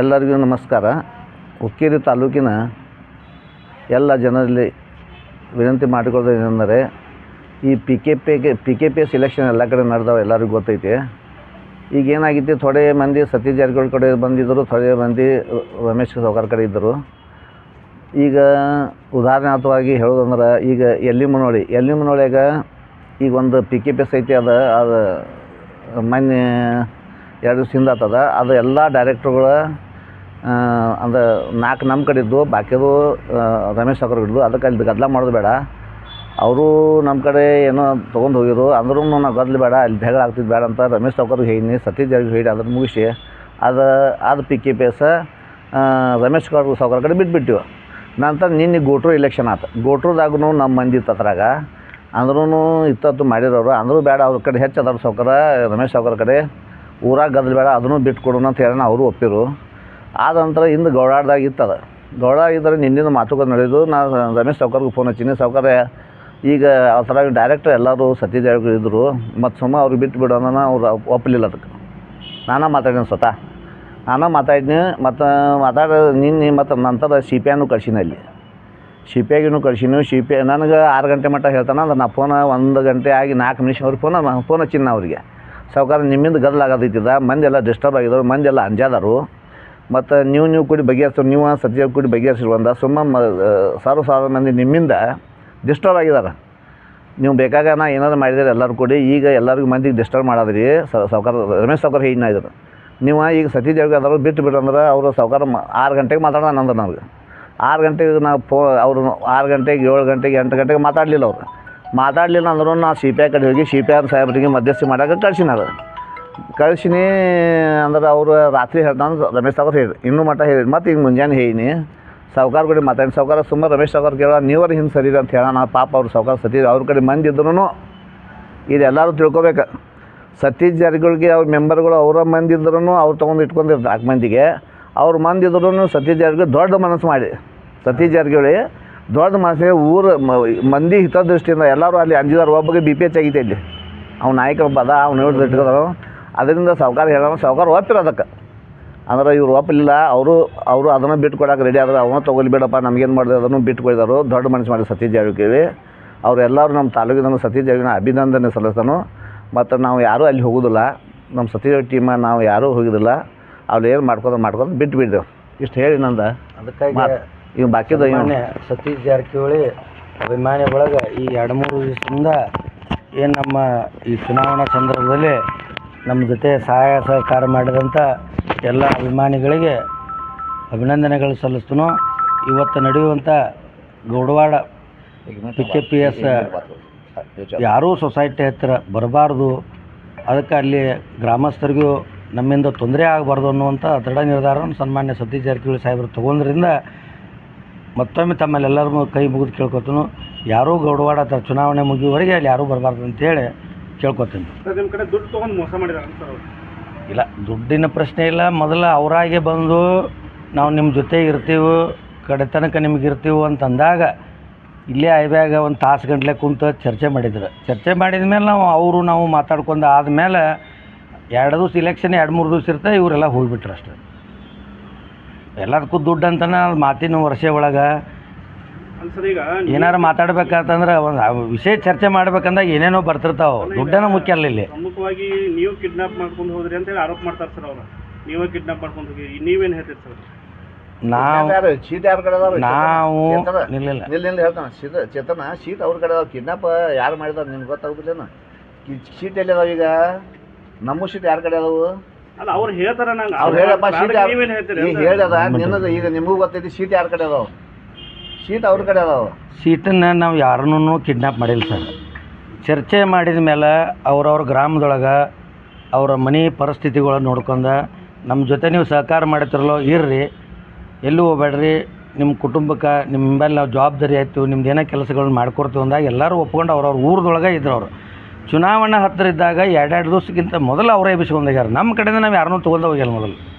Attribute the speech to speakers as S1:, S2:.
S1: ಎಲ್ಲರಿಗೂ ನಮಸ್ಕಾರ. ಹುಕ್ಕೇರಿ ತಾಲೂಕಿನ ಎಲ್ಲ ಜನರಲ್ಲಿ ವಿನಂತಿ ಮಾಡಿಕೊಳ್ಳೋದು ಏನೆಂದರೆ ಈ ಪಿ ಕೆ ಪಿಗೆ P K P S election ಎಲ್ಲ ಕಡೆ ನಡೆದಾವೆ ಎಲ್ಲರಿಗೂ ಗೊತ್ತೈತಿ. ಈಗ ಏನಾಗಿತ್ತು ಥೊಡೆ ಮಂದಿ ಸತೀಶ್ ಜಾರಕಿಹೊಳಿ ಕಡೆ ಬಂದಿದ್ದರು ಥೊಡೆ ಮಂದಿ ರಮೇಶ್ ಸೌಕರ್ ಕಡೆ ಇದ್ದರು. ಈಗ ಉದಾಹರಣಾರ್ಥವಾಗಿ ಹೇಳೋದಂದ್ರೆ ಈಗ ಎಲ್ಲಿ ಮುನೋಳಿ ಎಲ್ಲಿ ಮನೋಳಿಯಾಗ ಈಗ ಒಂದು ಪಿ ಕೆ ಪಿ ಎಸ್ ಐತಿ ಅದ ಅದು ಮೊನ್ನೆ ಎರಡು ದಿವಸ ಆತದ. ಅದು ಎಲ್ಲ ಡೈರೆಕ್ಟ್ರುಗಳ ಅಂದ್ರೆ ನಾಲ್ಕು ನಮ್ಮ ಕಡೆ ಇದ್ದು, ಬಾಕಿದು ರಮೇಶ್ ಸಾವ್ಕಾರ್ ಹಿಡಿದು ಅದಕ್ಕೆ ಅಲ್ಲಿ ಗದ್ದಲ ಮಾಡೋದು ಬೇಡ. ಅವರು ನಮ್ಮ ಕಡೆ ಏನೋ ತೊಗೊಂಡು ಹೋಗಿದ್ರು ಅಂದ್ರೂ ನಾವು ಗದ್ದಲ ಬೇಡ, ಅಲ್ಲಿ ಜಗಳ ಆಗ್ತಿದ್ದು ಬೇಡ ಅಂತ ರಮೇಶ್ ಸಾವ್ಕರ್ಗೆ ಹೇಳಿ, ಸತೀಶ್ ಜಾಗ ಹೇಳಿ ಅದನ್ನು ಮುಗಿಸಿ. ಅದು ಅದು P K P S Ramesh Savkar ಕಡೆ ಬಿಟ್ಬಿಟ್ಟಿವು ನಂತರ ನಿನ್ನೆ ಗೋಟ್ರು ಇಲೆಕ್ಷನ್ ಆತು. ಗೋಟ್ರದಾಗೂ ನಮ್ಮ ಮಂದಿ ಇತ್ತು ಅದ್ರಾಗ. ಅಂದ್ರೂ ಇತ್ತತ್ತು ಮಾಡಿರೋರು. ಅಂದರೂ ಬೇಡ, ಅವ್ರ ಕಡೆ ಹೆಚ್ಚು ಅದಾರ ಸಾವ್ಕಾರ ರಮೇಶ್ ಸಾವ್ಕಾರ ಕಡೆ. ಊರಾಗ ಗದ್ದಲ ಬೇಡ, ಅದನ್ನು ಬಿಟ್ಟು ಕೊಡೋಣ ಅಂತ ಹೇಳೋಣ ಅವರು ಒಪ್ಪಿರು. ಆದ ನಂತರ ಹಿಂದೆ ಗೌಡಾಡ್ದಾಗ ಇತ್ತದ ಗೌಡ ಇದ್ದರೆ ನಿನ್ನಿಂದ ಮಾತುಕತೆ ನಡೆದು ನಾನು ರಮೇಶ್ ಸಾವ್ಕಾರ್ಗೆ ಫೋನ್ ಹಚ್ಚೀನಿ. ಸೌಕರ್ಯ ಈಗ ಆ ಥರ ಡೈರೆಕ್ಟ್ ಎಲ್ಲರೂ ಸತೀಶ್ ಇದ್ದರು ಮತ್ತು ಸುಮ್ಮ ಅವ್ರಿಗೆ ಬಿಟ್ಟು ಬಿಡೋಣ ಅವ್ರು ಒಪ್ಪಲಿಲ್ಲ ಅದಕ್ಕೆ. ನಾನು ಮಾತಾಡಿನಿ ಸ್ವತಃ. ನಾನು ಮಾತಾಡಿನಿ ಮತ್ತು ಮಾತಾಡ, ನಿನ್ನೆ ಮತ್ತು ನಂತರ ಸಿ ಪಿ ಐನೂ ಕಳ್ಸಿನಿ ಅಲ್ಲಿ. ಸಿ ಪಿ ಐಗಿನೂ ಕಳ್ಸಿನಿ, ಸಿ ಪಿ ನನಗೆ ಆರು ಗಂಟೆ ಮಟ್ಟ ಹೇಳ್ತಾನೆ, ಅಂದ್ರೆ ನಾ ಫೋನ ಒಂದು ಗಂಟೆ ಆಗಿ ನಾಲ್ಕು ನಿಮಿಷ ಅವ್ರಿಗೆ ಫೋನ ಫೋನ್ ಹಚ್ಚಿನ ಅವರಿಗೆ. ಸಾವ್ಕಾರ ನಿಮ್ಮಿಂದ ಗದ್ದಲ ಆಗತೈತಿದ ಮಂದಿ ಎಲ್ಲ ಡಿಸ್ಟರ್ಬ್ ಆಗಿದ್ರು ಎಲ್ಲ ಅಂಜಾದರು. ಮತ್ತು ನೀವು ನೀವು ಕೂಡಿ ಬಗೆಹರಿಸೋ ನೀವು ಸತ್ಯ ಕೂಡಿ ಬಗೆಹರಿಸಿರುವಂದ ಸುಮ್ಮ ಮ ಸಾವಿರ ಸಾವಿರ ಮಂದಿ ನಿಮ್ಮಿಂದ ಡಿಸ್ಟರ್ಬ್ ಆಗಿದ್ದಾರೆ ನೀವು ಬೇಕಾಗ ನಾ ಏನಾದ್ರು ಮಾಡಿದ್ರೆ ಎಲ್ಲರೂ ಕೂಡಿ, ಈಗ ಎಲ್ಲರಿಗೂ ಮಂದಿಗೆ ಡಿಸ್ಟರ್ಬ್ ಮಾಡೋದ್ರಿ. ಸಾವುಕಾರ, ರಮೇಶ್ ಸಾವುಕಾರ ಹೀಗೆ ಇದ್ರು. ನೀವು ಈಗ ಸತೀಶ್ ಅದಾರು ಬಿಟ್ಟು ಬಿಡು ಅಂದ್ರೆ ಅವರು ಸಾವುಕಾರ ಆರು ಗಂಟೆಗೆ ಮಾತಾಡೋಣ ಅಂದ್ರೆ ನಮ್ಗೆ. ಆರು ಗಂಟೆಗೆ ನಾವು ಫೋ, ಅವರು ಆರು ಗಂಟೆಗೆ ಏಳು ಗಂಟೆಗೆ ಎಂಟು ಗಂಟೆಗೆ ಮಾತಾಡಲಿಲ್ಲ ಅವ್ರು. ಮಾತಾಡಲಿಲ್ಲ ಅಂದ್ರೂ ನಾ ಸಿ ಪಿ ಐ ಕಡೆ ಹೋಗಿ ಸಿ ಪಿ ಐ ಸಾಹೇಬ್ರಿಗೆ ಮಧ್ಯಸ್ಥಿ ಮಾಡಾಕ ಕಳ್ಸಿನ ಅದು. ಕಳ್ಸಿನಿ ಅಂದ್ರೆ ಅವರು ರಾತ್ರಿ ಹೇಳ್ತಾನೆ ರಮೇಶ್ ಸಾವ್ಕಾರ ಹೇಳಿ ಇನ್ನೂ ಮಟ್ಟ ಹೇಳಿ ಮತ್ತು ಈಗ ಮುಂಜಾನೆ ಹೇಳಿನಿ, ಸಾವ್ಕಾರ ಕಡೆ ಮಾತಾಡಿ ಸಾವ್ಕಾರ ಸುಮ್ಮನೆ ರಮೇಶ್ ಸಾವ್ಕಾರ ಕೇಳೋ ನೀವರ ಹಿಂದೆ ಸರಿ ಅಂತ ಹೇಳೋಣ ಪಾಪ ಅವ್ರು ಸಾವ್ಕಾರ ಸತಿ ಅವ್ರ ಕಡೆ ಮಂದಿ ಇದ್ರೂ ಇದೆಲ್ಲರೂ ತಿಳ್ಕೊಬೇಕು. ಸತೀಶ್ ಜಾರಿಗಳಿಗೆ ಅವ್ರ ಮೆಂಬರ್ಗಳು ಅವರ ಮಂದಿ ಇದ್ರೂ ಅವ್ರು ತೊಗೊಂಡು ಇಟ್ಕೊಂಡಿರ್ತಾರೆ ನಾಲ್ಕು ಮಂದಿಗೆ. ಅವ್ರ ಮಂದಿ ಇದ್ರೂ ಸತೀಶ್ ಜಾರಿಗಳು ದೊಡ್ಡ ಮನಸ್ಸು ಮಾಡಿ. ಸತೀಶ್ ಜಾರಕಿಹೊಳಿ ದೊಡ್ಡ ಮನುಷ್ಯ ಊರು ಮಂದಿ ಹಿತದೃಷ್ಟಿಯಿಂದ ಎಲ್ಲರೂ ಅಲ್ಲಿ ಅಂಜಿದಾರ ಒಬ್ಬಗೆ ಬಿ ಪಿ ಎಚ್ ಆಗೈತೆ ಇಲ್ಲಿ. ಅವ್ನ ನಾಯಕ ಒಬ್ಬ ಅದ ಅವ್ನು ಹಿಡಿದು ಇಟ್ಕೋದಾರ ಅದರಿಂದ ಸಾವುಕಾರ ಹೇಳೋ ಸಾವುಕಾರ ಒಪ್ಪಿರ ಅದಕ್ಕೆ. ಅಂದ್ರೆ ಇವ್ರು ಒಪ್ಪಲಿಲ್ಲ ಅವರು ಅವರು ಅದನ್ನು ಬಿಟ್ಟು ಕೊಡಕ್ಕೆ ರೆಡಿ ಆದ್ರೆ ಅವನ್ನ ತೊಗೊಲಿ ಬೇಡಪ್ಪ ನಮಗೇನು ಮಾಡಿದೆ ಅದನ್ನು ಬಿಟ್ಟು ಕೊಡಿದಾರು. ದೊಡ್ಡ ಮನಸ್ಸು ಮಾಡಿ ಸತೀಶ್ ಜಾರಕಿಹೊಳಿ. ಅವರೆಲ್ಲರೂ ನಮ್ಮ ತಾಲೂಕಿನ ಸತೀಶ್ ಜಾರಕಿಹೊಳಿ ಅಭಿನಂದನೆ ಸಲ್ಲಿಸ್ತಾನು. ಮತ್ತು ನಾವು ಯಾರೂ ಅಲ್ಲಿ ಹೋಗೋದಿಲ್ಲ. ನಮ್ಮ ಸತೀಶ್ ಟೀಮ ನಾವು ಯಾರೂ ಹೋಗೋದಿಲ್ಲ. ಅವ್ರು ಏನು ಮಾಡ್ಕೊಂಡು ಮಾಡ್ಕೊಂಡು ಬಿಟ್ಟು ಬಿಡ್ದೆವು. ಇಷ್ಟು ಹೇಳಿ ನಂದ.
S2: ಅದಕ್ಕಾಗಿ
S1: ಇವ್ ಬಾಕಿದ
S2: ಸತೀಶ್ ಜಾರಕಿಹೊಳಿ ಅಭಿಮಾನಿ ಒಳಗೆ ಈ ಎರಡು ಮೂರು ದಿವಸದಿಂದ ಏನು ನಮ್ಮ ಈ ಚುನಾವಣಾ ಸಂದರ್ಭದಲ್ಲಿ ನಮ್ಮ ಜೊತೆ ಸಹಾಯ ಸಹಕಾರ ಮಾಡಿದಂಥ ಎಲ್ಲ ಅಭಿಮಾನಿಗಳಿಗೆ ಅಭಿನಂದನೆಗಳು ಸಲ್ಲಿಸ್ತನೋ, ಇವತ್ತು ನಡೆಯುವಂಥ Gaudawada P K P S ಯಾರೂ ಸೊಸೈಟಿ ಹತ್ತಿರ ಬರಬಾರ್ದು, ಅದಕ್ಕೆ ಅಲ್ಲಿ ಗ್ರಾಮಸ್ಥರಿಗೂ ನಮ್ಮಿಂದ ತೊಂದರೆ ಆಗಬಾರ್ದು ಅನ್ನುವಂಥ ದೃಢ ನಿರ್ಧಾರವನ್ನು ಸನ್ಮಾನ್ಯ ಸತೀಶ್ ಜಾರಕಿಹೊಳಿ ಸಾಹೇಬರು ತೊಗೊಂಡ್ರಿಂದ ಮತ್ತೊಮ್ಮೆ ತಮ್ಮಲ್ಲೆಲ್ಲರೂ ಕೈ ಮುಗಿದು ಕೇಳ್ಕೊತನು. ಯಾರೂ ಗೌಡವಾಡ ಚುನಾವಣೆ ಮುಗಿಯುವವರೆಗೆ ಅಲ್ಲಿ ಯಾರೂ ಬರಬಾರ್ದು ಅಂತೇಳಿ ಕೇಳ್ಕೊತೀನಿ.
S3: ಸರ್ ನಿಮ್ಮ ಕಡೆ ದುಡ್ಡು ತೊಗೊಂಡು ಮೋಸ ಮಾಡಿದಾರೆ ಸರ್ ಅವ್ರು.
S2: ಇಲ್ಲ ದುಡ್ಡಿನ ಪ್ರಶ್ನೆ ಇಲ್ಲ. ಮೊದಲು ಅವರಾಗೆ ಬಂದು ನಾವು ನಿಮ್ಮ ಜೊತೆ ಇರ್ತೀವಿ ಕಡೆ ತನಕ ನಿಮ್ಗೆ ಇರ್ತೀವಿ ಅಂತಂದಾಗ ಇಲ್ಲೇ ಐಬ್ಯಾಗ ಒಂದು ತಾಸು ಗಂಟ್ಲೆ ಕುಂತು ಚರ್ಚೆ ಮಾಡಿದ್ರು. ಚರ್ಚೆ ಮಾಡಿದ ಮೇಲೆ ನಾವು ಅವರು ನಾವು ಮಾತಾಡ್ಕೊಂಡು ಆದಮೇಲೆ ಎರಡು ದಿವ್ಸ ಇಲೆಕ್ಷನ್ ಎರಡು ಮೂರು ದಿವ್ಸ ಇರ್ತಾ ಇವರೆಲ್ಲ ಹೋಗಿಬಿಟ್ರು ಅಷ್ಟೇ. ಎಲ್ಲದಕ್ಕೂ ದುಡ್ಡು ಅಂತನ ಮಾತಿನ ವರ್ಷ ಒಳಗೆ.
S3: ಈಗ
S2: ಏನಾರು ಮಾತಾಡ್ಬೇಕಂತಂದ್ರೆ ಒಂದು ವಿಷಯ ಚರ್ಚೆ ಮಾಡ್ಬೇಕಂದಾಗ ಏನೇನೋ ಬರ್ತಿರ್ತಾವೆ. ದುಡ್ಡನ ಮುಖ್ಯ ಅಲ್ಲ ಇಲ್ಲಿ.
S3: ಪ್ರಮುಖವಾಗಿ ನೀವು ಕಿಡ್ನಾಪ್ ಮಾಡ್ಕೊಂಡು ಹೋದ್ರಿ ಅಂತೇಳಿ ಆರೋಪ ಮಾಡ್ತಾರೆ ಸರ್ ಅವರು. ನೀವೇ ಕಿಡ್ನಾಪ್ ಮಾಡ್ಕೊಂಡು ಹೋಗಿ. ನೀವೇನು ಹೇಳ್ತೀರಿ ಸರ್?
S2: ನಾವು
S1: ಯಾರು? ಶೀಟ್ ಯಾರ ಕಡೆ ಅದಾವ
S2: ನಾವು
S1: ಚೇತನ
S2: ನಿಲ್ಲಿಲ್ಲ.
S1: ನಿಲ್ಲ ನಿಲ್ಲ ಹೇಳ್ತಾನೆ. ಶೀತ ಚೇತನ ಶೀಟ್ ಅವ್ರ ಕಡೆ ಅದಾವ. ಕಿಡ್ನಾಪ್ ಯಾರು ಮಾಡಿದಾರೆ ನಿಮ್ಗೆ ಗೊತ್ತಾಗುದಿಲ್ಲೇನು ಶೀಟ್ ಎಲ್ಲಿ ಅದಾವ ಈಗ? ನಮ್ಮ ಶೀಟ್ ಯಾರ ಕಡೆ ಅದಾವು?
S3: ಅಲ್ಲ ಅವ್ರು ಹೇಳ್ತಾರ ನಂಗೆ.
S1: ಅವ್ರು ಹೇಳಪ್ಪ ಶೀಟ್
S3: ನೀವೇನು ಹೇಳ್ತೀರಿ
S1: ಈಗ? ಹೇಳ್ಯದ ನಿನ್ನದು ಈಗ ನಿಮಗೂ ಗೊತ್ತೈತಿ ಶೀಟ್ ಯಾರ ಕಡೆ ಅದಾವ? ಶೀಟ್ ಅವ್ರ ಕಡೆ ಅದಾವ.
S2: ಸೀಟನ್ನು ನಾವು ಯಾರನ್ನೂ ಕಿಡ್ನಾಪ್ ಮಾಡಿಲ್ಲ ಸರ್. ಚರ್ಚೆ ಮಾಡಿದ ಮೇಲೆ ಅವ್ರವ್ರ ಗ್ರಾಮದೊಳಗೆ ಅವರ ಮನೆ ಪರಿಸ್ಥಿತಿಗಳನ್ನ ನೋಡ್ಕೊಂಡು ನಮ್ಮ ಜೊತೆ ನೀವು ಸಹಕಾರ ಮಾಡ್ತಿರಲ್ಲೋ ಇರ್ರಿ. ಎಲ್ಲೂ ಹೋಗ್ಬೇಡ್ರಿ. ನಿಮ್ಮ ಕುಟುಂಬಕ್ಕೆ ನಿಮ್ಮ ಮೇಲೆ ನಾವು ಜವಾಬ್ದಾರಿ ಆಯಿತು ನಿಮ್ದು ಏನೋ ಕೆಲಸಗಳನ್ನ ಮಾಡ್ಕೊಡ್ತೀವಿ ಅಂದಾಗ ಎಲ್ಲರೂ ಒಪ್ಕೊಂಡು ಅವ್ರವ್ರ ಊರದೊಳಗೆ ಇದ್ರು ಅವರು. ಚುನಾವಣೆ ಹತ್ತಿರ ಇದ್ದಾಗ ಎರಡೆರಡು ದಿವಸಕ್ಕಿಂತ ಮೊದಲು ಅವರೇ ಎಬ್ಬಿಸ್ಕೊಂಡೋಗ್ಯಾರ ನಮ್ಮ ಕಡೆಯಿಂದ ನಾವು ಯಾರನ್ನೂ ತೊಗೊಂಡು ಹೋಗಿಲ್ಲ ಮೊದಲು.